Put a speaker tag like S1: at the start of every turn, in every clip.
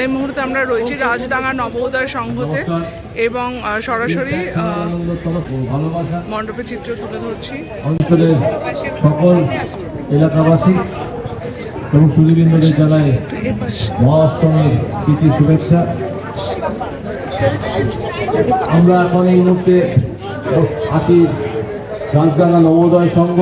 S1: এই মুহূর্তে আমরা রয়েছি রাজডাঙ্গা নবোদয় সংঘতে এবং সরাসরি মণ্ডপের চিত্র তুলে ধরছি।
S2: অঞ্চলের সকল এলাকাবাসী এবং সুদীবৃন্দদের জানায় মহাষ্টমীর প্রীতি শুভেচ্ছা। আমরা এখন এই মুহূর্তে আছি রাজডাঙ্গা নবোদয় সংঘ।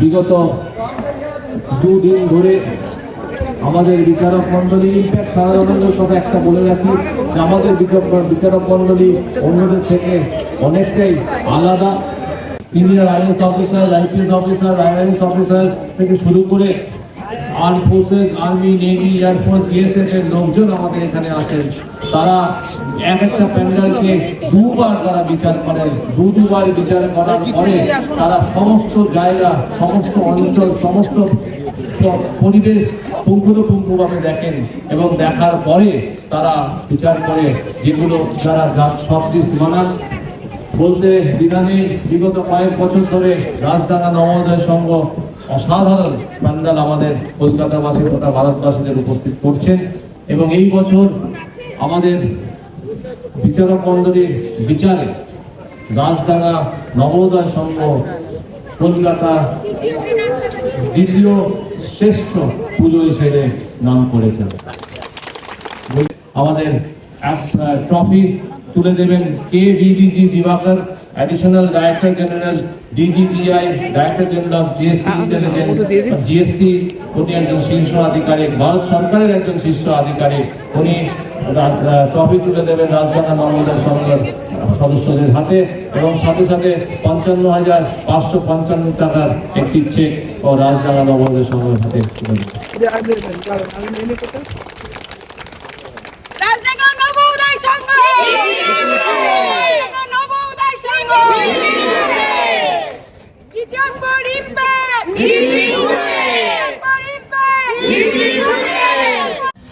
S2: বিগত দুদিন ধরে আমাদের বিচারক মন্ডলী ইনফ্যাক্ট সাধারণের কথা একটা বলে রাখি যে আমাদের বিচারক- বিচারক মন্ডলী অন্যদের থেকে অনেকটাই আলাদা। ইন্ডিয়ার IAS officer IPS officer IAS officer থেকে শুরু করে arm forces army navy air force BSF এর লোকজন আমাদের এখানে আছেন। তারা এক একটা প্যান্ডেলকে দুবার তারা বিচার করেন দু দুবার বিচার করার পরে তারা সমস্ত জায়গা সমস্ত অঞ্চল সমস্ত পরিবেশ পুঙ্খানুপুঙ্খভাবে দেখেন এবং দেখার পরে তারা বিচার করে যেগুলো যা- সব দিক মানান বলতে বিধানে বিগত কয়েক বছর ধরে রাজধানা নবোদয় সংঘ অসাধারণ প্যান্ডাল আমাদের কলকাতাবাসী তথা ভারতবাসীদের উপস্থিত করছেন এবং এই বছর আমাদের বিচারক মন্ডলীর বিচারে রাজধানা নবোদয় সংঘ কলকাতা দ্বিতীয় শ্রেষ্ঠ পুজো হিসেবে নাম করেছেন। আমাদের ট্রফি তুলে দেবেন কে DDG Dibakar additional director general DGPI director general of GST intelligence GST উনি একজন শীর্ষ আধিকারিক ভারত সরকারের একজন শীর্ষ আধিকারিক উনি ট্রফি তুলে দেবেন নর্মদা সংঘের সদস্যদের হাতে এবং সাথে সাথে পঞ্চান্ন হাজার পাঁচশো পঞ্চান্ন টাকার একটি চেক ও নর্মদা হাতে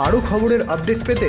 S3: আরও খবরের আপডেট পেতে